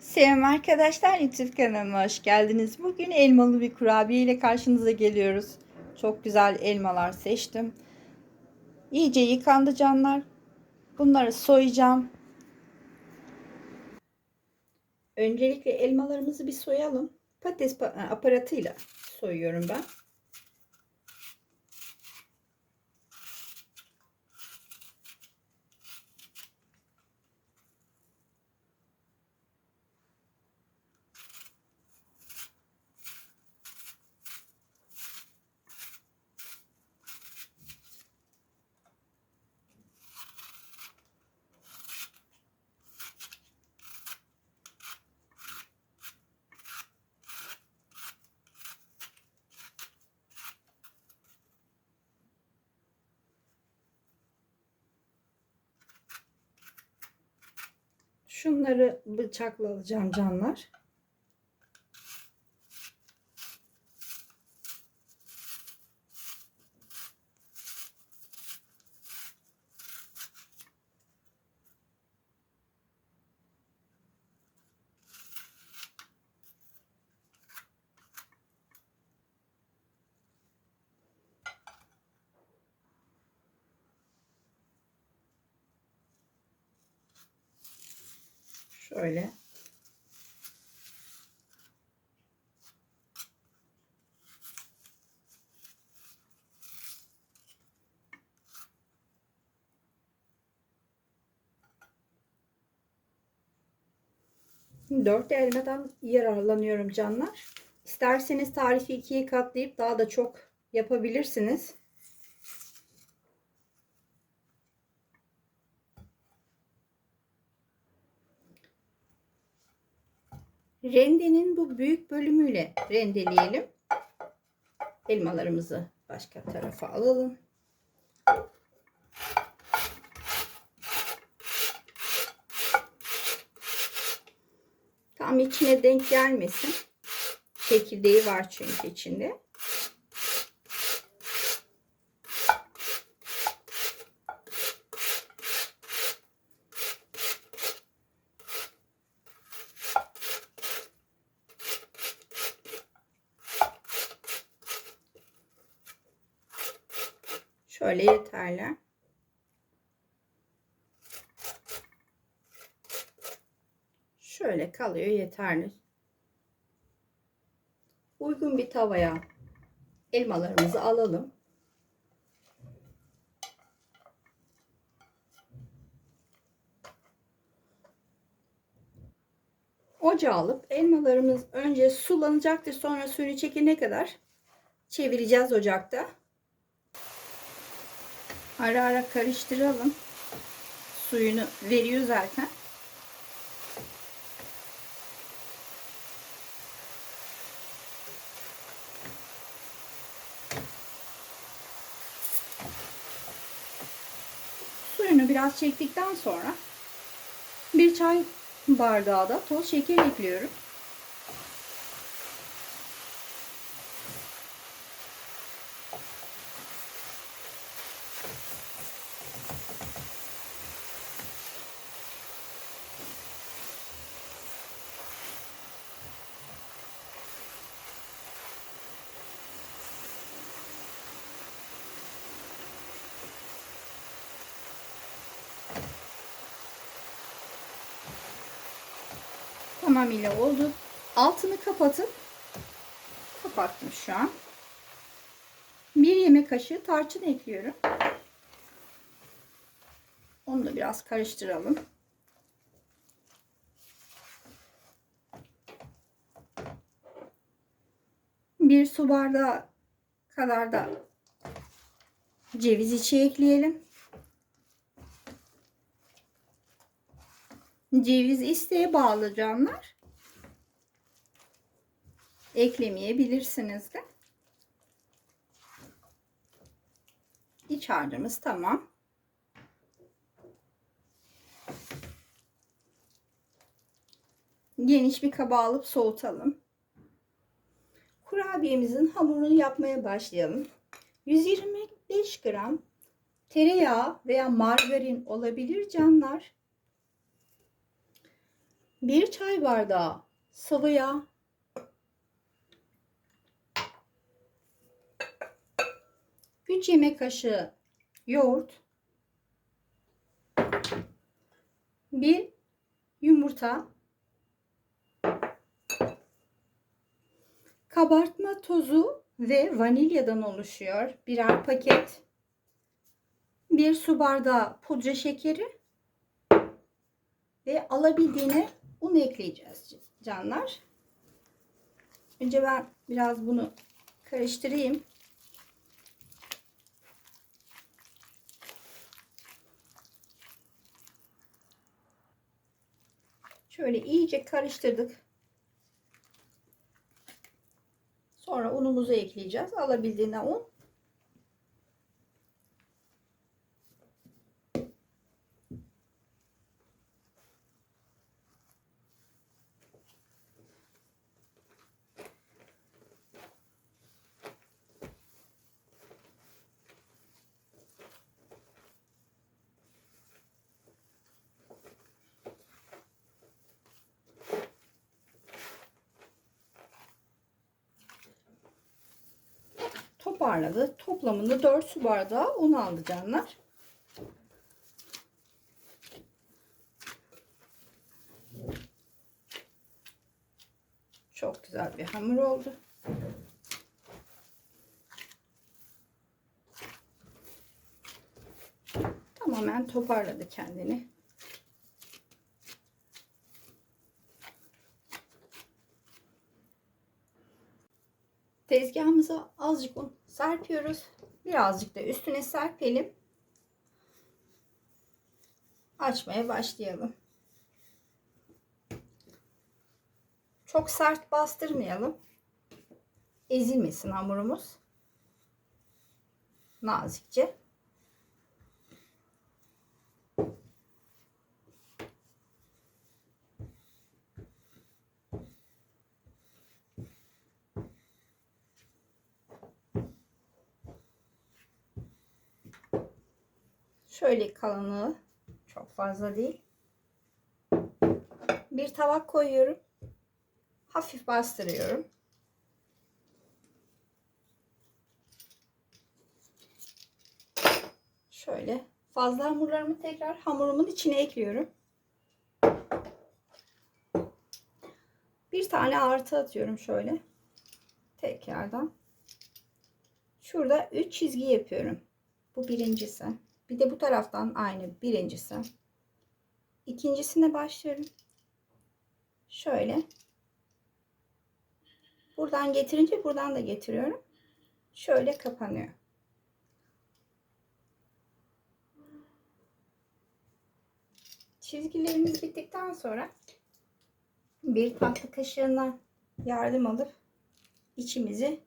Selam arkadaşlar YouTube kanalıma hoş geldiniz. Bugün elmalı bir kurabiye ile karşınıza geliyoruz. Çok güzel elmalar seçtim. İyice yıkandı canlar. Bunları soyacağım. Öncelikle elmalarımızı bir soyalım. Patates pa- aparatıyla soyuyorum ben. Şunları bıçakla alacağım canlar. Şöyle. Dört elmadan yararlanıyorum canlar. İsterseniz tarifi ikiye katlayıp daha da çok yapabilirsiniz. Rendenin bu büyük bölümüyle rendeleyelim. Elmalarımızı başka tarafa alalım. Tam içine denk gelmesin. Çekirdeği var çünkü içinde. Şöyle yeterli. Şöyle kalıyor yeterli. Uygun bir tavaya elmalarımızı alalım. Ocağa alıp elmalarımız önce sulanacaktır. Sonra suyunu çekene kadar çevireceğiz ocakta. Ara ara karıştıralım. Suyunu veriyor zaten. Suyunu biraz çektikten sonra bir çay bardağı da toz şeker ekliyorum. Tamamıyla oldu. Altını kapatıp kapattım şu an. Bir yemek kaşığı tarçın ekliyorum. Onu da biraz karıştıralım. Bir su bardağı kadar da ceviz içi ekleyelim. Ceviz isteğe bağlı canlar. Eklemeyebilirsiniz de. İç harcımız tamam. Geniş bir kaba alıp soğutalım. Kurabiyemizin hamurunu yapmaya başlayalım. 125 gram tereyağı veya margarin olabilir canlar. 1 çay bardağı sıvı yağ, 3 yemek kaşığı yoğurt, 1 yumurta, kabartma tozu ve vanilyadan oluşuyor. Birer paket. 1 su bardağı pudra şekeri ve alabildiğine un ekleyeceğiz canlar. Önce ben biraz bunu karıştırayım. Şöyle iyice karıştırdık. Sonra unumuzu ekleyeceğiz. Alabildiğine un. Toparladı. Toplamında 4 su bardağı un aldı canlar. Çok güzel bir hamur oldu. Tamamen toparladı kendini. Tezgahımıza azıcık un serpiyoruz. Birazcık da üstüne serpelim. Açmaya başlayalım. Çok sert bastırmayalım. Ezilmesin hamurumuz. Nazikçe. Şöyle kalınlığı çok fazla değil. Bir tabak koyuyorum. Hafif bastırıyorum. Şöyle fazla hamurlarımı tekrar hamurumun içine ekliyorum. Bir tane artı atıyorum şöyle. Tekrardan. Şurada 3 çizgi yapıyorum. Bu birincisi. Bir de bu taraftan aynı birincisi. İkincisine başlıyorum. Şöyle. Buradan getirince buradan da getiriyorum. Şöyle kapanıyor. Çizgilerimiz bittikten sonra bir tatlı kaşığına yardım alıp içimizi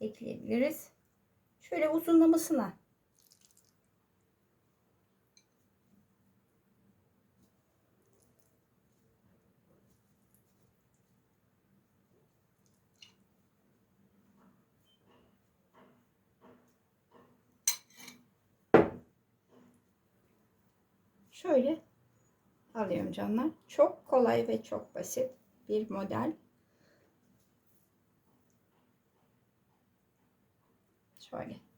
ekleyebiliriz. Şöyle uzunlamasına şöyle alıyorum canlar. Çok kolay ve çok basit bir model. Şöyle.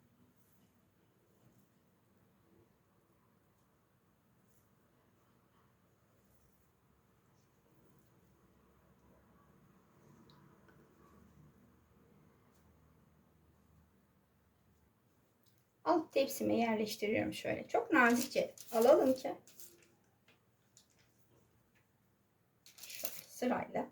Alt tepsime yerleştiriyorum şöyle. Çok nazikçe. Alalım ki. Şöyle sırayla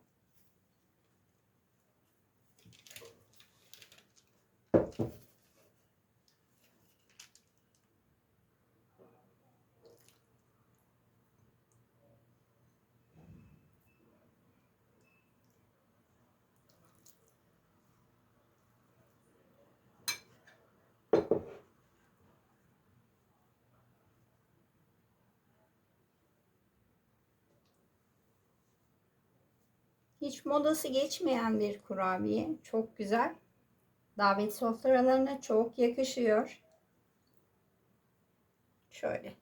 Hiç modası geçmeyen bir kurabiye. Çok güzel. Davet sofralarına çok yakışıyor. Şöyle.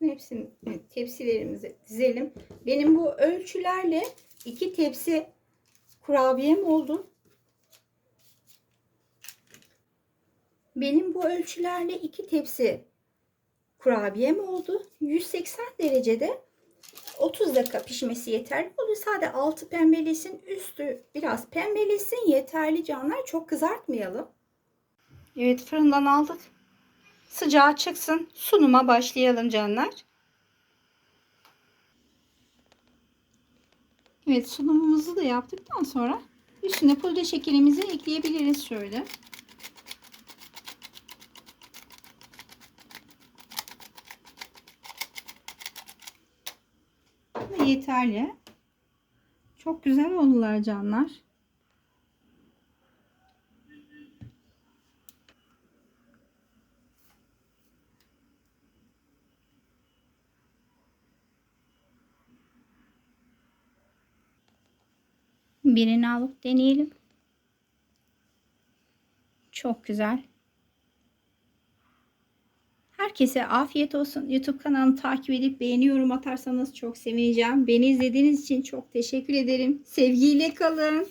Hepsini tepsilerimize dizelim. Benim bu ölçülerle iki tepsi kurabiyem oldu. Benim bu ölçülerle iki tepsi kurabiyem oldu. 180 derecede 30 dakika pişmesi yeterli oluyor. Sade altı pembelesin, üstü biraz pembelesin yeterli canlar. Çok kızartmayalım. Evet fırından aldık. Sıcağı çıksın. Sunuma başlayalım canlar. Evet sunumumuzu da yaptıktan sonra üstüne pudra şekerimizi ekleyebiliriz şöyle. Yeterli. Çok güzel oldular canlar. Birini alıp deneyelim. Çok güzel. Herkese afiyet olsun. YouTube kanalını takip edip beğeni yorum atarsanız çok sevineceğim. Beni izlediğiniz için çok teşekkür ederim. Sevgiyle kalın.